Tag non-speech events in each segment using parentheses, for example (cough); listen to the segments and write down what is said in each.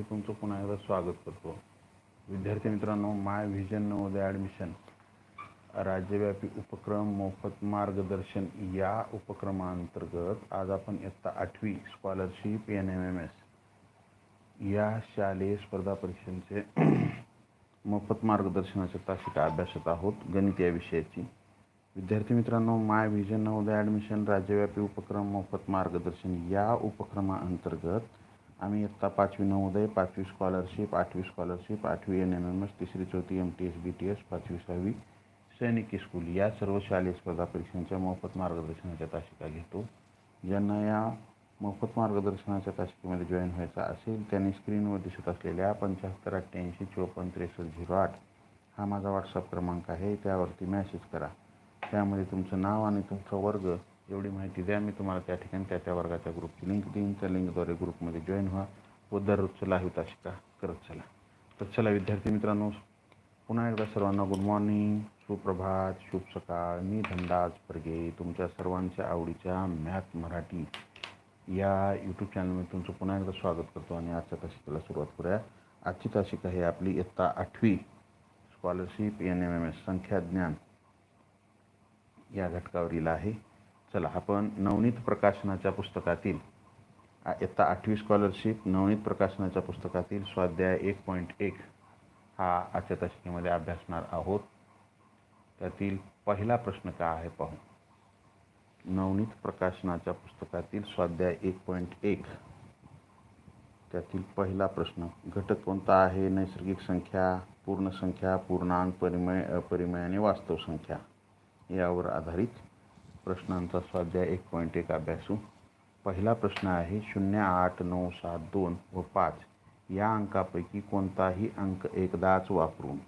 मध्ये तुमचं पुन्हा एकदा स्वागत करतो. विद्यार्थी मित्रांनो माय व्हिजन नवोदय ॲडमिशन राज्यव्यापी उपक्रम मोफत मार्गदर्शन या उपक्रमांतर्गत आज आपण इयत्ता आठवी scholarship N M M S या शालेय स्पर्धा परीक्षांचे (clears throat) मोफत मार्गदर्शनाच्या तासिका अभ्यासत आहोत गणित या विषयाची. विद्यार्थी मित्रांनो माय व्हिजन नवोदय ॲडमिशन राज्यव्यापी उपक्रम मोफत मार्गदर्शन या उपक्रमाअंतर्गत आम्ही इयत्ता पाचवी नवोदय पाचवी स्कॉलरशिप आठवी स्कॉलरशिप आठवी एन एम एम एस तिसरी चौथी M T S B T S पाचवी सहावी सैनिकी स्कूल या सर्व शालेय स्पर्धा परीक्षांच्या मोफत मार्गदर्शनाच्या तासिका घेतो. ज्यांना या मोफत मार्गदर्शनाच्या तासिकेमध्ये जॉईन व्हायचा असेल त्यांनी स्क्रीनवर दिसत असलेल्या पंच्याहत्तर अठ्ठ्याऐंशी चोपन्न त्रेसष्ट झिरो आठ हा माझा व्हॉट्सअप क्रमांक आहे. त्यावरती मॅसेज करा. त्यामध्ये तुमचं नाव आणि तुमचा वर्ग एवढी माहिती द्या. मी तुम्हाला त्या ठिकाणी त्या त्या वर्गाच्या ग्रुपची लिंक देईन. त्या लिंकद्वारे ग्रुपमध्ये जॉईन व्हा व दररोजचं लाईव्ह तासिका करत चला. तर चला विद्यार्थी मित्रांनो पुन्हा एकदा सर्वांना गुड मॉर्निंग सुप्रभात शुभ सकाळ. मी धनराज परगे तुमच्या सर्वांच्या आवडीच्या मॅथ मराठी या यूट्यूब चॅनलमध्ये तुमचं पुन्हा एकदा स्वागत करतो आणि आजच्या तासिकेला सुरुवात करूया. आजची तासिका आहे आपली इयत्ता आठवी scholarship N M M S संख्या ज्ञान या घटकावरील आहे. चला आपण नवनीत प्रकाशनाच्या पुस्तकातील आ- इयत्ता आठवी स्कॉलरशिप नवनीत प्रकाशनाच्या पुस्तकातील स्वाध्याय एक पॉईंट एक हा आजच्या तशिकेमध्ये अभ्यासणार आहोत. त्यातील पहिला प्रश्न काय आहे पाहू. नवनीत प्रकाशनाच्या पुस्तकातील स्वाध्याय एक पॉईंट एक त्यातील पहिला प्रश्न घटक कोणता आहे? नैसर्गिक संख्या पूर्ण संख्या पूर्णांक परिमय अपरिमय आणि वास्तव संख्या यावर आधारित प्रश्नांचा स्वाध्याय एक पॉईंट एक अभ्यासू. पहिला प्रश्न आहे शून्य आठ नऊ सात दोन व पाच या अंकापैकी कोणताही अंक एकदाच वापरून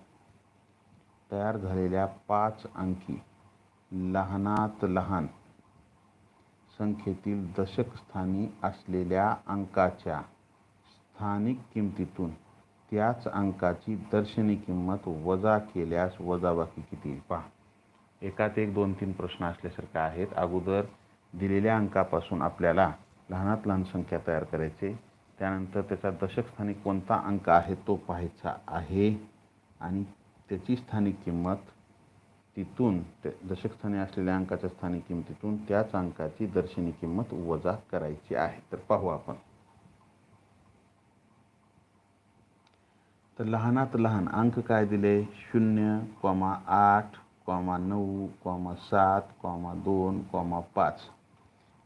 तयार झालेल्या पाच अंकी लहानात लहान संख्येतील दशकस्थानी असलेल्या अंकाच्या स्थानिक किमतीतून त्याच अंकाची दर्शनी किंमत वजा केल्यास वजाबाकी किती? पहा. एकात एक दोन तीन प्रश्न असल्यासारखे आहेत. अगोदर दिलेल्या अंकापासून आपल्याला लहानात लहान संख्या तयार करायचे. त्यानंतर त्याचा दशकस्थानी कोणता अंक आहे तो पाहायचा आहे. आणि त्याची स्थानिक किंमत तिथून ते दशकस्थानी असलेल्या अंकाच्या स्थानिक किमतीतून त्याच अंकाची दर्शनी किंमत वजा करायची आहे. तर पाहू आपण. तर लहानात लहान अंक काय दिले? शून्य कॉमा आठ कॉमा नऊ कॉमा सात कॉमा दोन कॉमा पाच.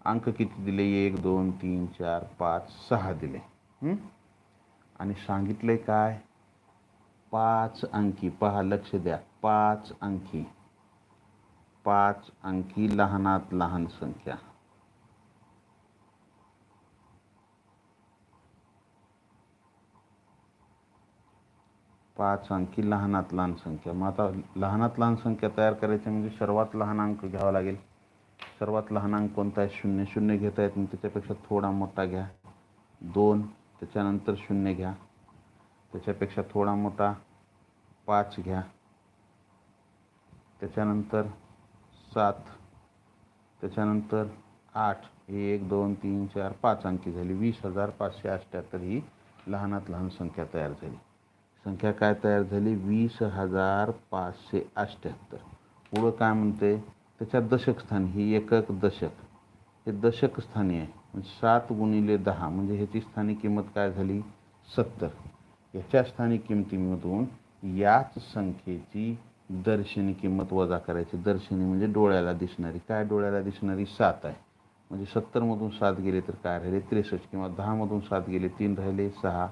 अंक किती दिले? एक दोन तीन चार पाच सहा दिले. आणि सांगितले काय? पाच अंकी. पहा लक्ष द्या. पाच अंकी. पाच अंकी लहानात लहान संख्या. पाच अंकी लहानात लहान संख्या. मग आता लहानात लहान संख्या तयार करायची म्हणजे सर्वात लहान अंक घ्यावा लागेल. सर्वात लहान अंक कोणता आहे? शून्य. शून्य घेता येत मग त्याच्यापेक्षा थोडा मोठा घ्या. दोन त्याच्यानंतर शून्य घ्या. त्याच्यापेक्षा थोडा मोठा पाच घ्या. त्याच्यानंतर सात त्याच्यानंतर आठ. ही एक दोन तीन चार पाच अंकी झाली. वीस हजार पाचशे अठ्ठ्याहत्तर ही लहानात लहान संख्या तयार झाली. संख्या काय तयार झाली? वीस हजार पाचशे अठ्ठ्याहत्तर पुढं काय म्हणते? त्याच्यात दशकस्थान ही एकक दशक. हे दशक स्थानी आहे. म्हणजे सात गुणिले दहा म्हणजे ह्याची स्थानिक किंमत काय झाली? सत्तर. ह्याच्या स्थानिक किमतीमधून याच संख्येची दर्शनी किंमत वजा करायची. दर्शनी म्हणजे डोळ्याला दिसणारी. काय डोळ्याला दिसणारी? सात आहे. म्हणजे सत्तरमधून सात गेले तर काय राहिले? त्रेसष्ट किंवा दहामधून सात गेले तीन राहिले सहा.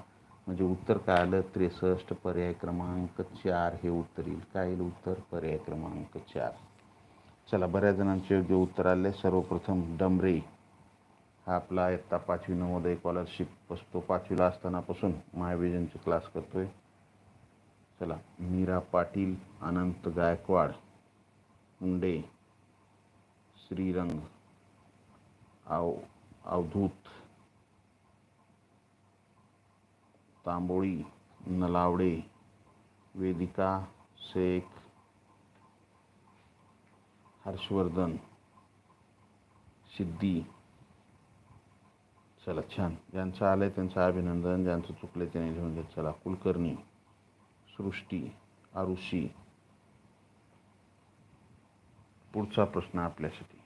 म्हणजे उत्तर काय आलं त्रेसष्ट पर्याय क्रमांक चार हे उत्तर येईल काय येईल उत्तर पर्याय क्रमांक चार. चला बऱ्याच जणांचे योग्य उत्तर आले सर्वप्रथम डमरे. हा आपला इयत्ता पाचवी नवोदय स्कॉलरशिप असतो. पाचवीला असतानापासून महाविजनचे क्लास करतोय. चला मीरा पाटील अनंत गायकवाड मुंडे श्रीरंग आव अवधूत तांबोळी नलावडे वेदिका शेख हर्षवर्धन सिद्धी. चला छान. ज्यांचं आलंय त्यांचं अभिनंदन ज्यांचं चुकलं त्याने लिहून घेत चला कुलकर्णी सृष्टी आरुषी. पुढचा प्रश्न आपल्यासाठी.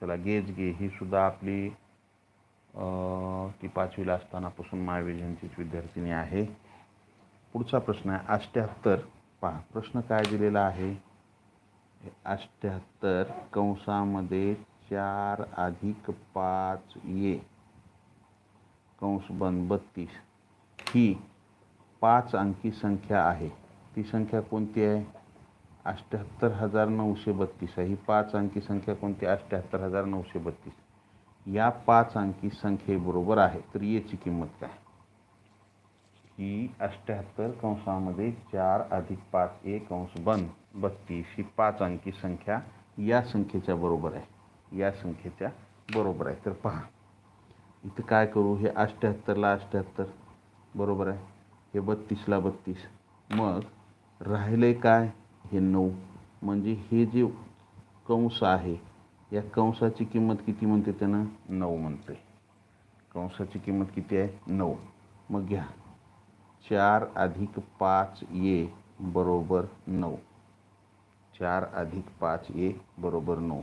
चला गेज गे ही सुद्धा आपली ती पाचवीला असतानापासून महाविजनचीच विद्यार्थिनी आहे. पुढचा प्रश्न आहे अष्ट्याहत्तर पहा प्रश्न काय दिलेला आहे? अष्ट्याहत्तर कंसामध्ये चार अधिक पाच ये कंस बंद बत्तीस. ही पाच अंकी संख्या आहे. ती संख्या कोणती आहे? अष्ट्याहत्तर हजार नऊशे बत्तीस आहे. ही पाच अंकी संख्या कोणती अष्ट्याहत्तर हजार नऊशे बत्तीस. या पाच अंकी संख्येबरोबर आहे. तर याची किंमत काय? ही अष्ट्याहत्तर कंसामध्ये चार अधिक पाच एक कंस बंद बत्तीस. ही पाच अंकी संख्या या संख्येच्या बरोबर आहे. या संख्येच्या बरोबर आहे. तर पहा. इथं काय करू? हे अष्ट्याहत्तरला अष्ट्याहत्तर बरोबर आहे? हे बत्तीसला बत्तीस. मग राहिले काय? हे नऊ. म्हणजे हे जे कंस आहे या कंसाची किंमत किती म्हणते त्यानं? नऊ म्हणते. कंसाची किंमत किती आहे? नऊ. मग घ्या. चार अधिक पाच ये बरोबर नऊ. चार अधिक पाच ये बरोबर नऊ.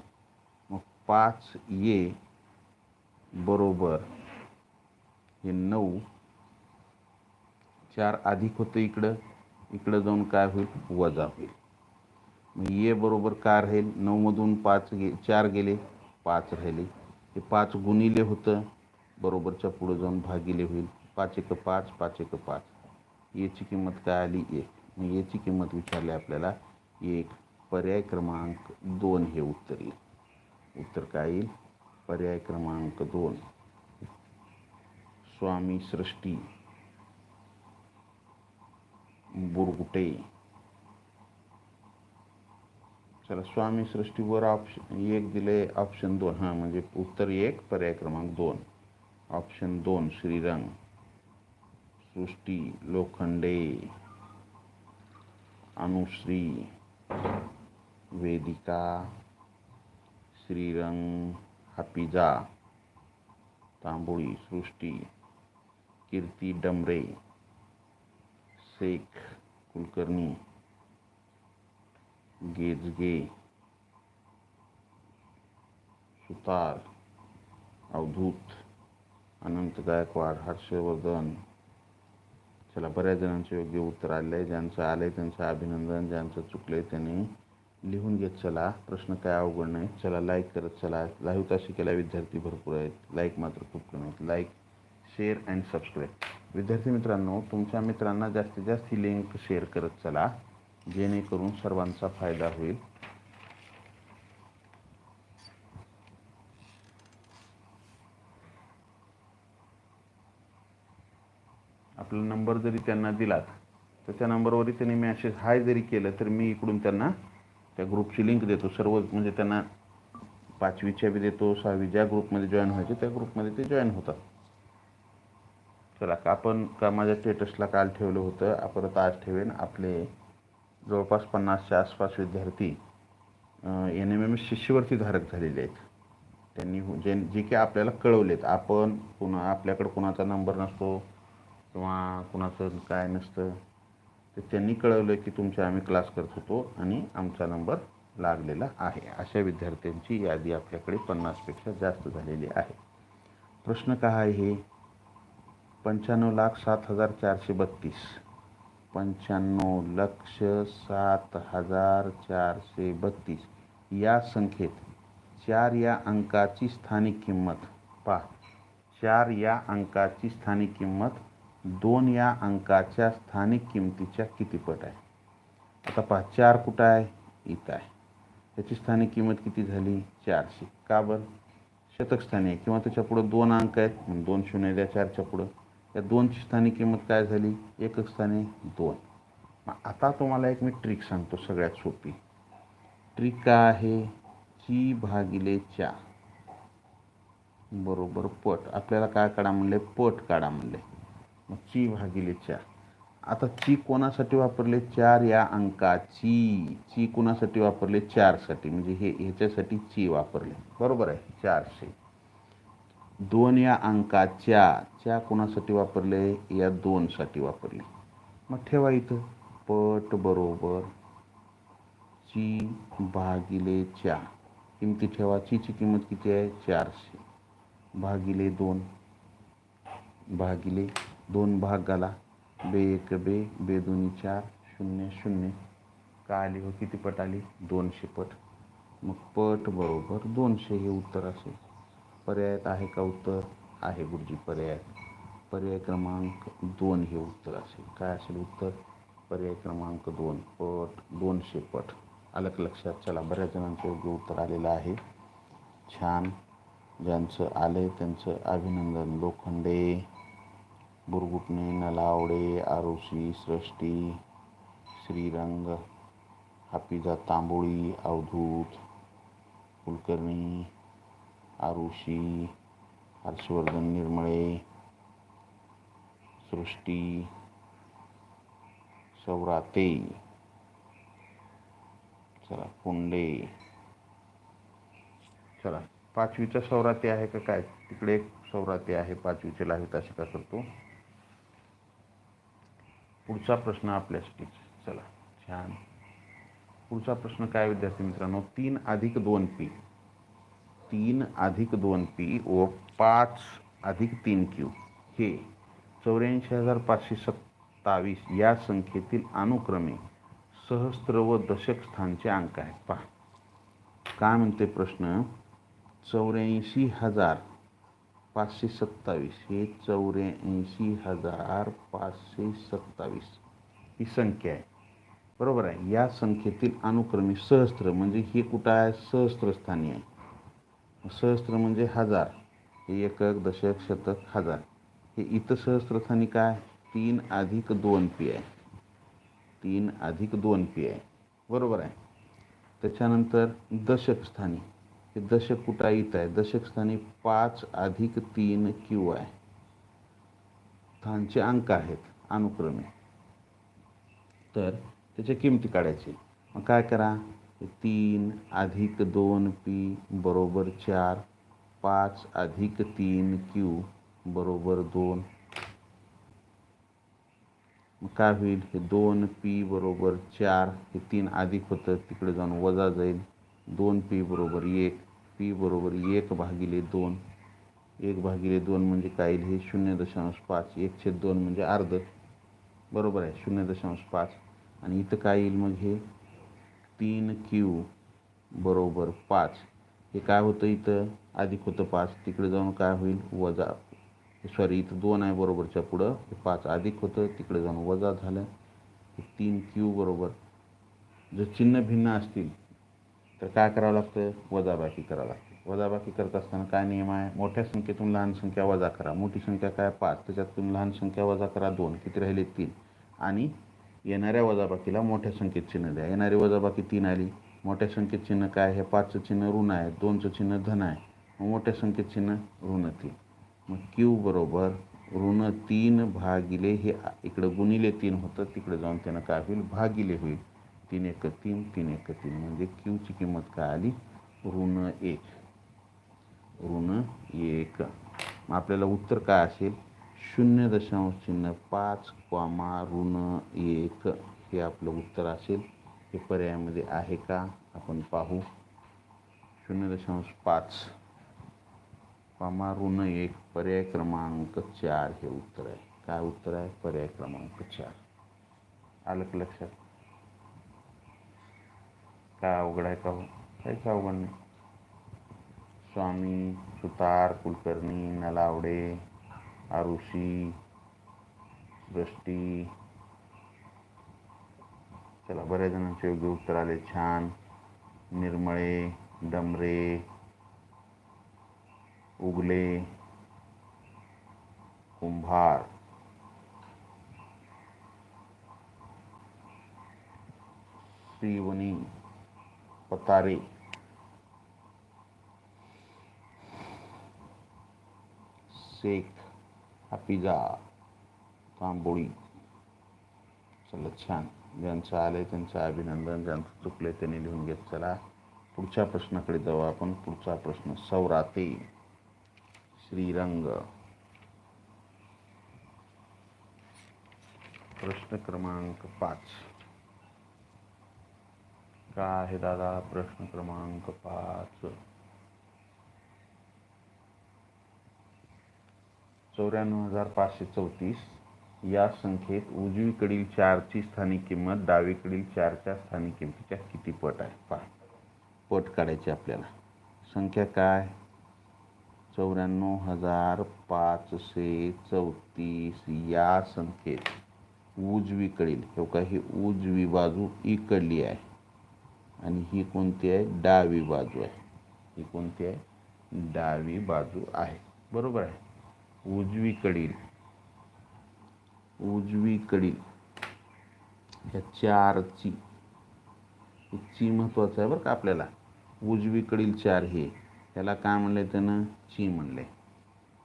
मग पाच ये बरोबर हे नऊ. चार अधिक होतं इकडं. इकडं जाऊन काय होईल? वजा होईल. मग ये बरोबर काय राहील. नऊमधून पाच गे चार गेले पाच राहिले. हे पाच गुणिले होतं बरोबरच्या पुढं जाऊन भागिले होईल. पाच एक पाच पाच एक पाच. याची किंमत काय आली? एक. मग याची किंमत विचारली आपल्याला. एक. पर्याय क्रमांक दोन हे उत्तर येईल. उत्तर काय येईल? पर्याय क्रमांक दोन. स्वामी सृष्टी. बुरगुटे चला, स्वामी सृष्टीवर ऑप्शन एक दिले ऑप्शन दोन. हाँ, म्हणजे उत्तर एक, पर्याय क्रमांक दोन. ऑप्शन दोन, श्रीरंग. सृष्टी, लोखंडे. अनुश्री. वेदिका. श्रीरंग, हापिजा. तांबोळी, सृष्टी. कीर्ती, डमरे. शेख, कुलकर्णी. गेजगे सुतार अवधूत अनंत गायकवाड हर्षवर्धन चला बऱ्याच जणांचे योग्य उत्तर आले. आहे ज्यांचं आलं आहे त्यांचं अभिनंदन ज्यांचं चुकलं आहे त्यांनी लिहून घेत चला. प्रश्न काय अवघड नाही चला लाईक करत चला. लाईव्ह ताशी केला विद्यार्थी भरपूर आहेत. लाईक मात्र खूप कमी आहेत. लाईक शेअर अँड सबस्क्राईब विद्यार्थी मित्रांनो तुमच्या मित्रांना जास्तीत जास्त ही लिंक शेअर करत चला. जेणेकरून सर्वांचा फायदा होईल. आपला नंबर जरी त्यांना दिलात तर त्या नंबरवरही त्यांनी मॅसेज हाय जरी केलं तर मी इकडून त्यांना त्या ग्रुपची लिंक देतो. सर्व म्हणजे त्यांना पाचवीच्या बी देतो सहावी ज्या ग्रुपमध्ये जॉईन व्हायचे त्या ग्रुपमध्ये ते जॉईन होतात. चला का आपण का माझ्या स्टेटसला काल ठेवलं होतं परत आज ठेवेन आपले जवळपास पन्नासच्या आसपास विद्यार्थी एन एम एम शिष्यवृत्ती धारक झालेले आहेत. त्यांनी जे जे की आपल्याला कळवलेत आपण पुन्हा आपल्याकडं कुणाचा नंबर नसतो किंवा कुणाचं काय नसतं तर त्यांनी कळवलं की तुमचे आम्ही क्लास करत होतो आणि आमचा नंबर लागलेला आहे. अशा विद्यार्थ्यांची यादी आपल्याकडे पन्नासपेक्षा जास्त झालेली आहे. प्रश्न काय आहे? हे पंच्याण्णव लाख सात हजार चारशे बत्तीस. पंच्याण्णव लक्ष सात हजार चारशे बत्तीस. या संख्येत चार या अंकाची स्थानिक किंमत पहा. चार या अंकाची स्थानिक किंमत दोन या अंकाच्या स्थानिक किमतीच्या कितीपट आहे? आता पहा चार कुठं आहे? इथं आहे. त्याची स्थानिक किंमत किती झाली? चारशे. का बरं? शतकस्थानी आहे किंवा त्याच्या पुढं दोन अंक आहेत दोन शून्य द्या चारच्या पुढं. या दोनची स्थानी किंमत काय झाली? एकक स्थानी दोन. मग आता तुम्हाला एक मी ट्रिक सांगतो सगळ्यात सोपी. ट्रिक काय आहे? ची भागिले चा बरोबर पट. आपल्याला काय काढा म्हणले? पट काढा म्हणले. मग ची भागिले चार आता ची कोणासाठी वापरले? चार या अंकाची. ची कोणासाठी वापरले? चारसाठी. म्हणजे हे ह्याच्यासाठी ची वापरले. बरोबर आहे? चारशे. दोन या अंकाच्या च्या कोणासाठी वापरले? या दोनसाठी वापरले. मग ठेवा इथं. पट बरोबर ची भागिले च्या. किमती ठेवा. चीची किंमत किती आहे? चारशे. भागिले दोन. भागिले दोन भाग घाला बे एक बे बे दोन्ही चार शून्य शून्य. का आली हो? किती पट आली? दोनशे पट. मग पट बरोबर दोनशे हे उत्तर असेल. पर्यायात आहे का उत्तर? आहे गुरुजी पर्यायात पर्याय क्रमांक दोन हे उत्तर असेल. काय असेल उत्तर? पर्याय क्रमांक दोन. पट दोनशे पट. आलं का लक्षात चला. बऱ्याच जणांचं योग्य उत्तर आलेलं आहे. छान. ज्यांचं आले त्यांचं अभिनंदन. लोखंडे बुरगुटणे नलावडे आरोशी सृष्टी श्रीरंग हापिजा तांबोळी अवधूत कुलकर्णी आरुषी हर्षवर्धन निर्मळे सृष्टी सौराते चला पुंडे. चला पाचवीचा सौराते आहे का काय? तिकडे एक सौराते आहे पाचवीचे लावित असे का करतो? पुढचा प्रश्न आपल्यासाठीच चला छान. पुढचा प्रश्न काय विद्यार्थी मित्रांनो? तीन अधिक दोन पी. तीन अधिक दोन पी व पाच अधिक तीन क्यू हे चौऱ्याऐंशी हजार पाचशे सत्तावीस या संख्येतील अनुक्रमे सहस्त्र व दशक स्थानचे अंक आहेत. पहा. काय म्हणते प्रश्न? चौऱ्याऐंशी हजार पाचशे सत्तावीस. हे चौऱ्याऐंशी हजार पाचशे सत्तावीस ही संख्या आहे. बरोबर आहे. या संख्येतील अनुक्रमे सहस्त्र म्हणजे हे कुठं आहे? सहस्त्रस्थानी आहे. सहस्त्र म्हणजे हजार. हे एकक दशक शतक हजार. हे इथं सहस्त्रस्थानी काय? तीन अधिक दोन पी आहे तीन अधिक दोन पी आहे बरोबर आहे. त्याच्यानंतर दशकस्थानी हे दशक कुठं आहे? इथं आहे दशकस्थानी पाच अधिक तीन क्यू आहे स्थानचे अंक आहेत अनुक्रमे. तर त्याच्या किमती काढायची. मग काय करा? तीन अधिक दोन पी बरोबर चार पाच अधिक तीन क्यू बरोबर दोन. काय होईल? हे दोन पी बरोबर चार हे तीन अधिक होतं तिकडे जाऊन वजा जाईल. दोन पी बरोबर एक पी बरोबर एक भागिले दोन. एक भागिले दोन म्हणजे काय येईल? हे शून्य दशांश पाच एक छेद दोन म्हणजे अर्ध. बरोबर आहे शून्य दशांश पाच. आणि इथं काय येईल मग हे? तीन क्यू बरोबर पाच. हे काय होतं इथं? अधिक होतं पाच. तिकडे जाऊन काय होईल? वजा. सॉरी इथं दोन आहे बरोबरच्या पुढं. हे पाच अधिक होतं. तिकडे जाऊन वजा झालं. हे तीन क्यू बरोबर. जर चिन्ह भिन्न असतील तर काय करावं लागतं? वजाबाकी करावं लागते. वजाबाकी करत असताना काय नियम आहे? मोठ्या संख्येतून लहान संख्या वजा करा. मोठी संख्या काय? पाच. त्याच्यातून लहान संख्या वजा करा. दोन. किती राहिले? तीन. आणि येणाऱ्या वजाबाकीला मोठ्या संख्येत चिन्ह द्या. येणारी वजाबाकी तीन आली मोठ्या संख्येत चिन्ह काय आहे? पाचचं चिन्ह ऋण आहे दोनचं चिन्ह धन आहे. मग मोठ्या संख्येत चिन्ह ऋण तीन. मग क्यू बरोबर ऋण तीन भागिले हे इकडं गुणिले तीन होतं तिकडे जाऊन त्यानं काय होईल? भागिले होईल. तीन एक तीन तीन एक तीन. म्हणजे क्यूची किंमत काय आली? ऋण एक. ऋण एक. मग आपल्याला उत्तर काय असेल? शून्य दशांश चिन्ह पाच क्वामा ऋण एक हे आपलं उत्तर असेल. हे पर्यायामध्ये आहे का? आपण पाहू. शून्य दशांश पाच क्वामा ऋण एक पर्याय क्रमांक चार हे उत्तर आहे. काय उत्तर आहे? पर्याय क्रमांक चार. आलं का लक्षात? काय अवघड आहे का हो काहीच अवघड नाही. स्वामी सुतार कुलकर्णी नलावडे आरुषी दृष्टी चला बऱ्याच जणांचे योग्य उत्तर आले. छान. निर्मळे डमरे उगले कुंभार. श्रीवनी पतारे. शेख हापिजा तांबोळी चला छान ज्यांचं आलंय त्यांचं अभिनंदन ज्यांचं चुकलंय त्यांनी लिहून घेत चला. पुढच्या प्रश्नाकडे जाऊ आपण. पुढचा प्रश्न सौराते श्रीरंग. प्रश्न क्रमांक पाच. काय आहे दादा? प्रश्न क्रमांक पाच. चौऱ्याण्णव हजार पाचशे चौतीस. या संख्येत उजवीकडील चारची स्थानिक किंमत डावीकडील चारच्या स्थानिक किंमतीच्या किती पट आहे पहा. पट काढायची आपल्याला. संख्या काय? चौऱ्याण्णव हजार पाचशे चौतीस. या संख्येत उजवीकडील हे का ही उजवी बाजू इकडली आहे. आणि ही कोणती आहे? डावी बाजू आहे. ही कोणती आहे? डावी बाजू आहे. बरोबर आहे. उजवीकडील उजवीकडील ह्या चारची ची महत्त्वाचं आहे बरं का आपल्याला. उजवीकडील चार हे त्याला काय म्हणलंय त्यानं? ची म्हणले.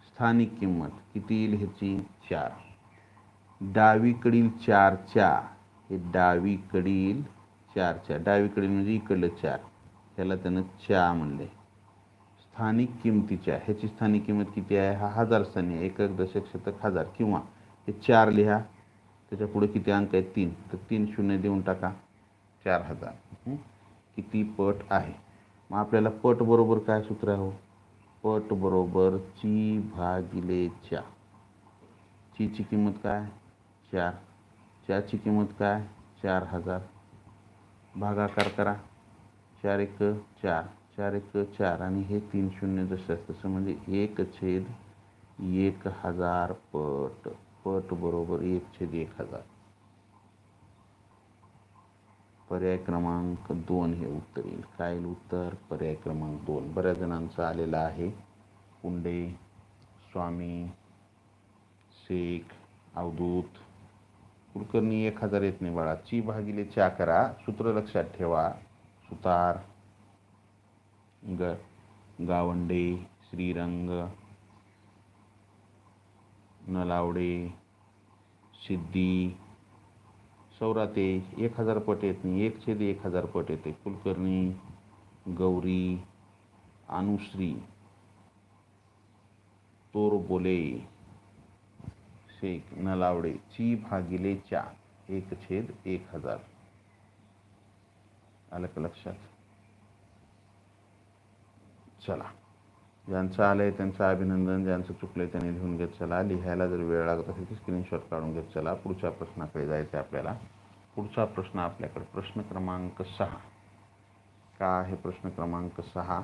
स्थानिक किंमत किती येईल ह्याची? चार. डावीकडील चारच्या हे डावीकडील चारच्या डावीकडील म्हणजे इकडलं चार त्याला त्यानं चा म्हणले. स्थानिक किमतीच्या ह्याची स्थानिक किंमत किती आहे? हा हजार स्थानी आहे. एकक दशक शतक हजार. किंवा हे चार लिहा. त्याच्या पुढे किती अंक आहेत? तीन. तर तीन शून्य देऊन टाका. चार हजार. किती पट आहे? मग आपल्याला पट बरोबर काय सूत्र आहे हो? पट बरोबर ची भागिले चा चीची किंमत काय? चार. च्याची किंमत काय? चार हजार. भागाकार करा. चार एक चार. चार एक चार आणि हे तीन शून्य जसं असतं. तसं म्हणजे एक छेद एक हजार पट पट बरोबर एक छेद एक हजार. पर्याय क्रमांक दोन हे उत्तर येईल. काय उत्तर? पर्याय क्रमांक दोन. बऱ्याच जणांचा आलेला आहे. कुंडे स्वामी शेख अवधूत. कुलकर्णी एक हजार येत नाही बाळा. ची भागिले चा करा. सूत्र लक्षात ठेवा. सुतार. ग गावंडे श्रीरंग नलावडे सिद्धी सौराते एक हजार पट येत नाही. एक छेद एक हजार पट येते. कुलकर्णी गौरी अनुश्री तोरबोले शेख नलावडे ची भागिले चा. एक छेद एक हजार. आलं का लक्षात? चला. ज्यांचं आलंय त्यांचं अभिनंदन ज्यांचं चुकलं आहे त्यांनी लिहून घेत चला. लिहायला जर वेळ लागत असेल तर स्क्रीनशॉट काढून घेत चला. पुढच्या प्रश्नाकडे जायचं आहे आपल्याला. पुढचा प्रश्न आपल्याकडे. प्रश्न क्रमांक सहा. का आहे प्रश्न क्रमांक सहा?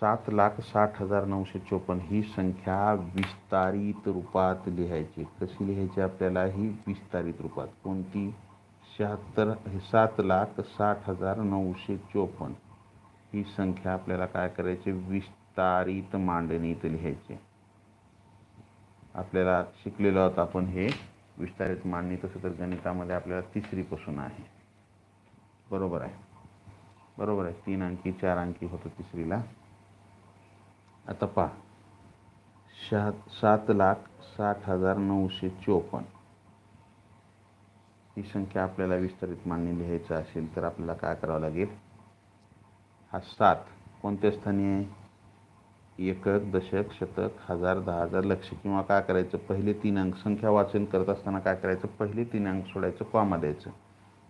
सात लाख साठ हजार नऊशे चोपन्न ही संख्या विस्तारित रूपात लिहायची. कशी लिहायची आपल्याला ही? विस्तारित रूपात. कोणती? शहात्तर सात लाख साठ हजार नऊशे चोपन्न. ही संख्या आपल्याला काय करायची? विस्तारित मांडणीत लिहायची आपल्याला शिकलेलो आहोत आपण हे. विस्तारित मांडणी तसं तर गणितामध्ये आपल्याला तिसरीपासून आहे. बरोबर आहे. बरोबर आहे. तीन अंकी चार अंकी होतं तिसरीला. आता पहा. शहा सात लाख साठ हजार नऊशे चोपन्न. ही संख्या आपल्याला विस्तारित मांडणी लिहायचं असेल तर आपल्याला काय करावं लागेल? हा सात कोणत्या स्थानी आहे एकक दशक शतक हजार दहा हजार लक्ष. किंवा काय करायचं? पहिले तीन अंक. संख्या वाचन करत असताना काय करायचं? पहिले तीन अंक सोडायचं कॉमा द्यायचं.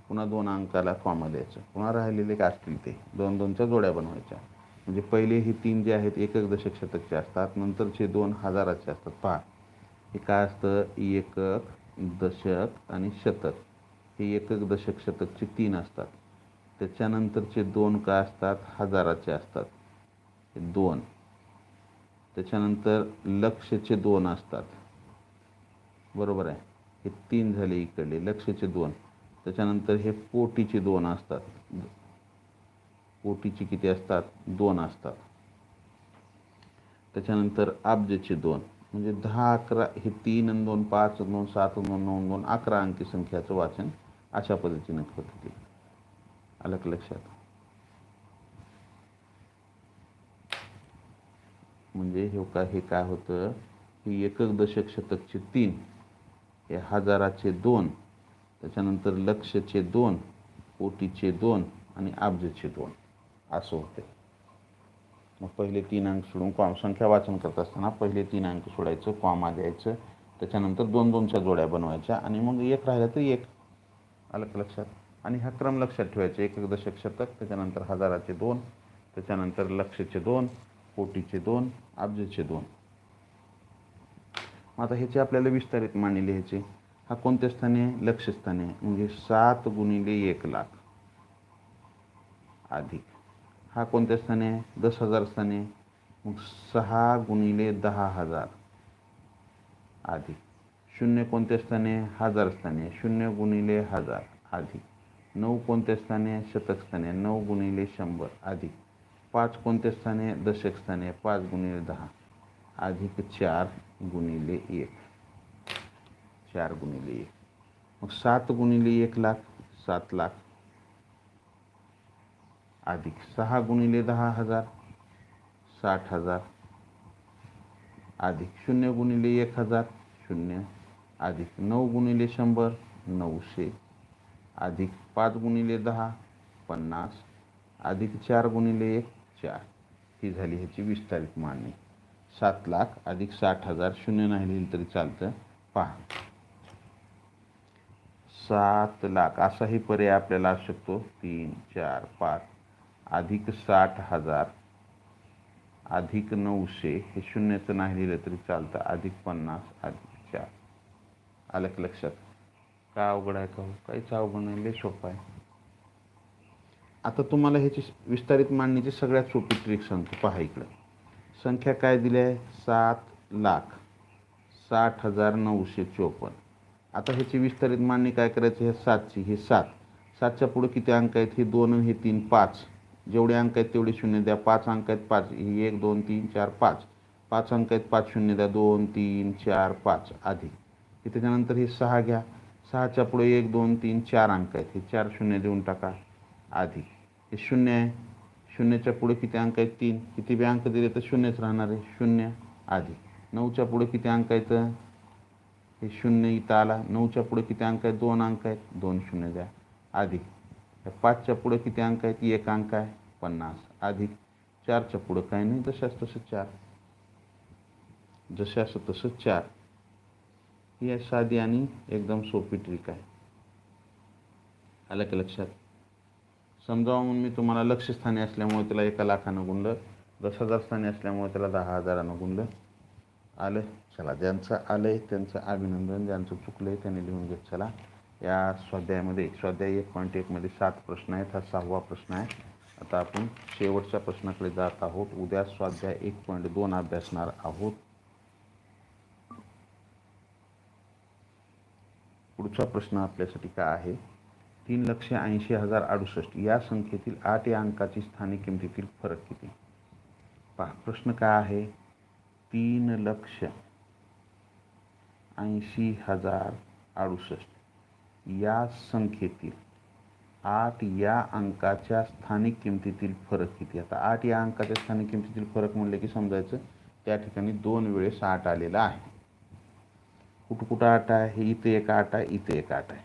पुन्हा दोन अंकाला कॉमा द्यायचं. पुन्हा राहिलेले काय असतील ते? दोन दोनच्या जोड्या बनवायच्या. म्हणजे पहिले हे तीन जे आहेत एकक दशक शतकचे असतात नंतरचे दोन हजाराचे असतात. पहा. हे काय असतं? एकक दशक आणि शतक. हे एकक दशक शतकचे तीन असतात. त्याच्यानंतरचे दोन काय असतात? हजाराचे असतात. हे दोन. त्याच्यानंतर लक्षचे दोन असतात. बरोबर आहे? हे तीन झाले इकडले. लक्षचे दोन. त्याच्यानंतर हे कोटीचे दोन असतात. कोटीचे किती असतात? दोन असतात. त्याच्यानंतर अब्जचे दोन. म्हणजे दहा अकरा हे तीन आणि दोन पाच दोन सात दोन नऊ दोन अकरा अंकी संख्याचं वाचन अशा पद्धतीनं होतं ते. आलं लक्षात. म्हणजे हे काय हे काय होतं? की एकक दशक शतकचे तीन हे हजाराचे दोन त्याच्यानंतर लक्षचे दोन कोटीचे दोन आणि अब्जचे दोन. असं होते मग पहिले तीन अंक सोडून कॉम संख्या वाचन करत असताना पहिले तीन अंक सोडायचं कॉमा द्यायचं त्याच्यानंतर दोन दोनच्या जोड्या बनवायच्या आणि मग एक राहिलं तर एक. आलं लक्षात. आणि हा क्रम लक्षात ठेवायचा. एक एक दशक शतक त्याच्यानंतर हजाराचे दोन त्याच्यानंतर लक्षचे दोन कोटीचे दोन अब्जचे दोन. मग आता ह्याचे आपल्याला विस्तारित मांडणी लिहायचे. हा कोणत्या स्थानी आहे? लक्षस्थानी आहे. म्हणजे सात गुणिले एक लाख. अधिक. हा कोणत्या स्थानी आहे? दस हजार स्थानी आहे. मग सहा गुणिले दहा हजार. अधिक. शून्य कोणत्या स्थानी आहे? हजार स्थानी आहे. शून्य गुणिले हजार. अधिक. नऊ कोणत्या स्थानी आहे आहे नऊ गुणिले शंभर अधिक. पाच कोणत्या स्थानी आहे दशक आहे पाच गुणिले दहा. अधिक चार गुणिले एक. चार गुणिले एक. मग सात गुणिले एक लाख सात लाख अधिक. सहा गुणिले दहा हजार साठ हजार अधिक. शून्य गुणिले एक हजार शून्य अधिक. नऊ गुणिले शंभर नऊशे अधिक. पाच गुणिले दहा पन्नास. अधिक चार गुणिले एक चार. ही झाली ह्याची विस्तारित मांडणी सात लाख अधिक साठ हजार शून्य नाही लिहिलं तरी चालतं. पहा. सात लाख. असाही पर्याय आपल्याला असू शकतो. तीन चार पाच. अधिक साठ हजार. अधिक नऊशे. हे शून्याचं नाही लिहिलं तरी चालतं. अधिक पन्नास अधिक चार. आलं लक्षात? काय अवघड आहे का? हो काहीच अवघड नाही लय सोपं आहे. आता तुम्हाला ह्याची विस्तारित मांडणीची सगळ्यात सोपी ट्रिक सांगतो. पहा इकडं. संख्या काय दिली आहे? सात लाख. साठ हजार नऊशे चोपन्न. आता ह्याची विस्तारित मांडणी काय करायची? हे सातची. हे सात. सातच्या पुढे किती अंक आहेत? हे दोन हे तीन पाच. जेवढे अंक आहेत तेवढे शून्य द्या. पाच अंक आहेत पाच. ही एक दोन तीन चार पाच. पाच अंक आहेत पाच शून्य द्या. दोन तीन चार पाच. आधी. की त्याच्यानंतर हे सहा घ्या. सहाच्या पुढे एक दोन तीन चार अंक आहेत. हे चार शून्य देऊन टाका आधी. हे शून्य आहे. शून्याच्या पुढे किती अंक आहेत? तीन. किती बी अंक दिले तर शून्यच राहणार आहे. शून्य आधी. नऊच्या पुढे किती अंक आहेत? हे शून्य इथं आला. नऊच्या पुढे किती अंक आहेत? दोन अंक आहेत. दोन शून्य द्या. अधिक पाचच्या पुढे किती अंक आहेत? एक अंक आहे. पन्नास. अधिक चारच्या पुढं काही नाही. जशास तसं चार. जशास तसं चार. ही आहे साधी आणि एकदम सोपी ट्रिक आहे. आलं की लक्षात? समजावं म्हणून मी तुम्हाला लक्षस्थानी असल्यामुळे त्याला एका लाखानं गुणलं दस हजार स्थानी असल्यामुळे त्याला दहा हजारानं गुणलं आलं? चला ज्यांचं आलं आहे त्यांचं अभिनंदन ज्यांचं चुकलं आहे त्यांनी लिहून घेत चला. या स्वाध्यायामध्ये स्वाध्याय एक पॉईंट एकमध्ये सात प्रश्न आहेत हा सहावा प्रश्न आहे. आता आपण शेवटच्या प्रश्नाकडे जात आहोत. उद्या स्वाध्याय एक पॉईंट दोन अभ्यासणार आहोत. पुढचा प्रश्न आपल्यासाठी काय आहे? तीन लक्ष ऐंशी हजार अडुसष्ट. या संख्येतील आठ या अंकाची स्थानिक किमतीतील फरक किती? पहा प्रश्न काय आहे? तीन लक्ष ऐंशी हजार अडुसष्ट. या संख्येतील आठ या अंकाच्या स्थानिक किमतीतील फरक किती? आता आठ या अंकाच्या स्थानिक किमतीतील फरक म्हणले की समजायचं त्या ठिकाणी दोन वेळेस आठ आलेला आहे. कुठं कुठं आठ आहे हे इथं एक आठ आहे इथं एक आठ आहे.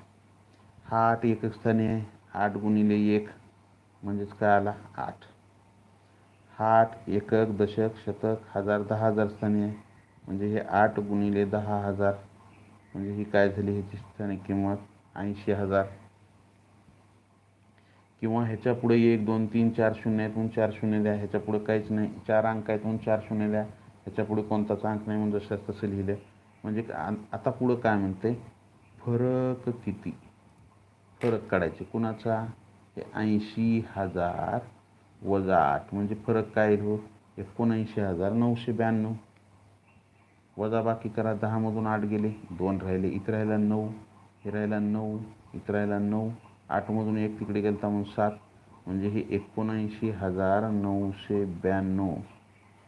हा आठ एकक स्थानी आहे आठ गुणिले एक म्हणजेच काय आला? आठ. हा आठ एकक दशक शतक हजार दहा हजार स्थानी आहे. म्हणजे हे आठ गुणिले दहा हजार. म्हणजे ही काय झाली? ह्याची स्थानिक किंमत ऐंशी हजार. किंवा ह्याच्या पुढे एक दोन तीन चार शून्य आहेत चार शून्य द्या. ह्याच्या पुढे काहीच नाही. चार अंक आहेत चार शून्य द्या. ह्याच्या पुढे कोणताच अंक नाही म्हणून जसं तसं लिहिलं. म्हणजे आता पुढं काय म्हणते फरक किती? फरक काढायचे. कुणाचा? हे ऐंशी हजार वजा आठ. म्हणजे फरक काय येईल हो? एकोणऐंशी हजार नऊशे ब्याण्णव. वजा बाकी करा दहामधून आठ गेले दोन राहिले इथं राहिला नऊ हे राहिला नऊ इथं राहिला नऊ आठमधून एक तिकडे गेलता म्हणून सात. म्हणजे हे एकोणऐंशी हजार नऊशे ब्याण्णव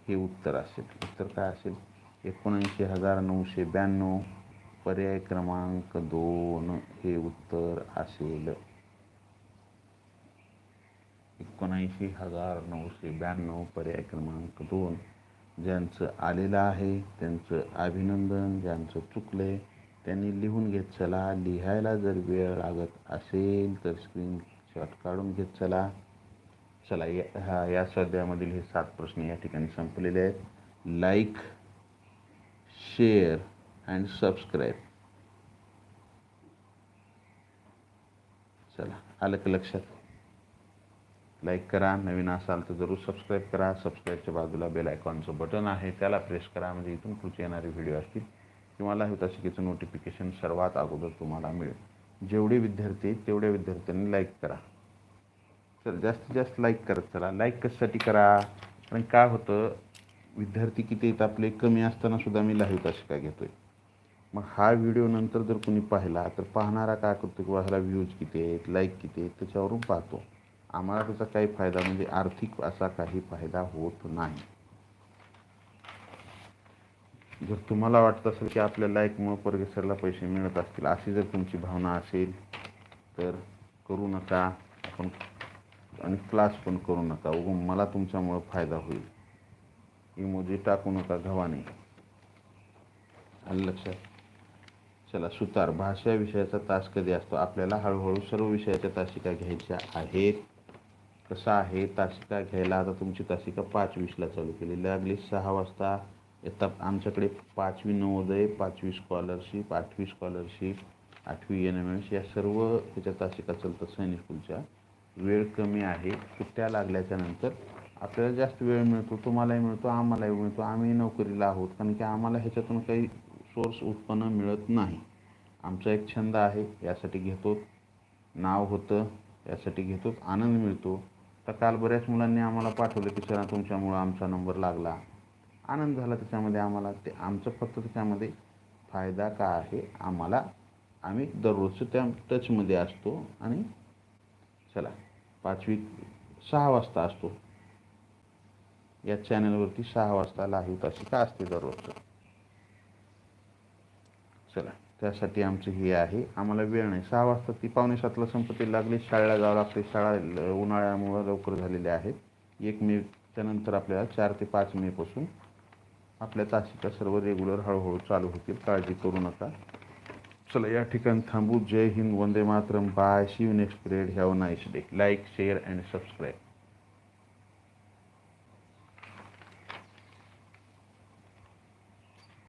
हे उत्तर असेल. उत्तर काय असेल? एकोणऐंशी हजार नऊशे ब्याण्णव. पर्याय क्रमांक दोन हे उत्तर असेल. एकोणऐंशी हजार नऊशे ब्याण्णव पर्याय क्रमांक दोन. ज्यांचं आलेलं आहे त्यांचं अभिनंदन ज्यांचं चुकलं आहे त्यांनी लिहून घेत चला. लिहायला जर वेळ लागत असेल तर स्क्रीनशॉट काढून घेत चला. चला या हा या स्वाध्यायामधील हे सात प्रश्न या ठिकाणी संपलेले आहेत. लाईक शेअर अँड सबस्क्राईब चला आलं का लक्षात? लाईक करा नवीन असाल तर जरूर सबस्क्राईब करा. सबस्क्राईबच्या बाजूला बेल आयकॉनचं बटन आहे. त्याला प्रेस करा म्हणजे इथून पुढचे येणारे व्हिडिओ असतील. तुम्हाला हिताशिकेचं नोटिफिकेशन सर्वात अगोदर तुम्हाला मिळेल. जेवढे विद्यार्थी तेवढ्या विद्यार्थ्यांनी लाईक करा. तर जास्तीत जास्त लाईक करत चला. लाईक कशासाठी करा. कारण काय होतं? विद्यार्थी किती आहेत आपले कमी असताना सुद्धा मी लाईव्ह कशी काय घेतोय. मग हा व्हिडिओ नंतर जर कुणी पाहिला तर पाहणारा काय करतो किंवा ह्याला व्ह्यूज किती आहेत लाईक किती आहेत त्याच्यावरून पाहतो. आम्हाला त्याचा काही फायदा म्हणजे आर्थिक असा काही फायदा होत नाही. जर तुम्हाला वाटत असेल की आपल्या लाईकमुळं परगेसरला पैसे मिळत असतील अशी जर तुमची भावना असेल तर करू नका. आपण आणि क्लास पण करू नका. उगम मला तुमच्यामुळं फायदा होईल. इमोजी टाकू नका घवाने आलं लक्षात। चला सुतार भाषा विषयाचा तास कधी असतो? आपल्याला हळूहळू सर्व विषयाच्या तासिका घ्यायच्या आहेत. कसं आहे तासिका घ्यायला? आता तुमची तासिका पाच वीसला चालू केली. लागली सहा वाजता. येतात आमच्याकडे पाचवी नवोदय पाचवी स्कॉलरशिप आठवी स्कॉलरशिप आठवी एन एम एस या सर्व त्याच्या तासिका चालतात. सैनिक स्कूलच्या वेळ कमी आहे. सुट्ट्या लागल्याच्या नंतर आपल्याला जास्त वेळ मिळतो तुम्हालाही मिळतो आम्हालाही मिळतो. आम्ही नोकरीला आहोत कारण की आम्हाला ह्याच्यातून काही सोर्स उत्पन्न मिळत नाही. आमचा एक छंद आहे यासाठी घेतो. नाव होतं यासाठी घेतो. आनंद मिळतो. तर काल बऱ्याच मुलांनी आम्हाला पाठवलं की सर तुमच्यामुळं आमचा नंबर लागला. आनंद झाला त्याच्यामध्ये आम्हाला. ते आमचं फक्त त्याच्यामध्ये फायदा का आहे आम्हाला आम्ही दररोजचं त्या टचमध्ये असतो आणि चला पाचवी सहा वाजता असतो. या चॅनलवरती सहा वाजता लाईव्ह तासी का असते दररोजचं? चला त्यासाठी आमचं हे आहे. आम्हाला वेळ नाही. सहा वाजता ती पावणे सातला संपत्ती लागली. शाळेला जावं लागते शाळा उन्हाळ्यामुळं लवकर झालेल्या आहेत एक मे त्यानंतर आपल्याला चार ते पाच मेपासून आपल्या तासिका सर्व रेग्युलर हळूहळू चालू होतील. काळजी करू नका. चला या ठिकाणी थांबू. जय हिंद. वंदे Mataram. Bye. See you next period have nice day like share and subscribe